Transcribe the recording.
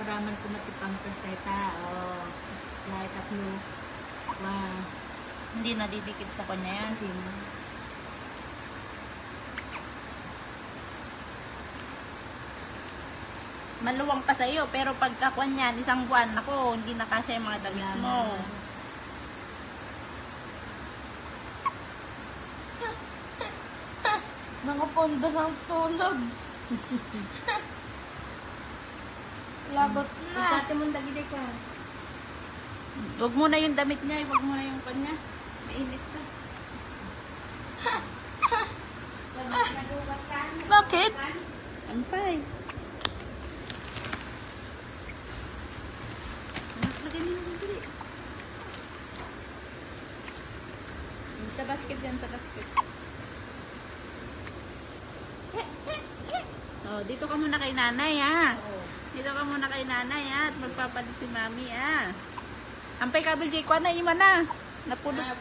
Paraman ko matipampers tayo ta. Oh. Kahit tatlo. Wow. Hindi nadidikit sa kanya yan. Hindi mo. Maluwang pa sa'yo, pero pagka kwan yan, isang buwan, ako, hindi na kasya yung mga damit Wala mo. na. Mga pondo ng tulog. Lagot na. Dati mong dagili ka. Huwag mo na yung damit niya, huwag mo na yung kanya. Mainit ka. Bakit? Ampay. Anak, lagay mo na dito. Sa basket yan, sa Oh, dito ka muna kay nanay, ha? Oo. Dito ka muna kay nanay, ha? At magpapalit si mami, ha? Ampay, kabil, Jay, kwa na, ima na. Napulot ka.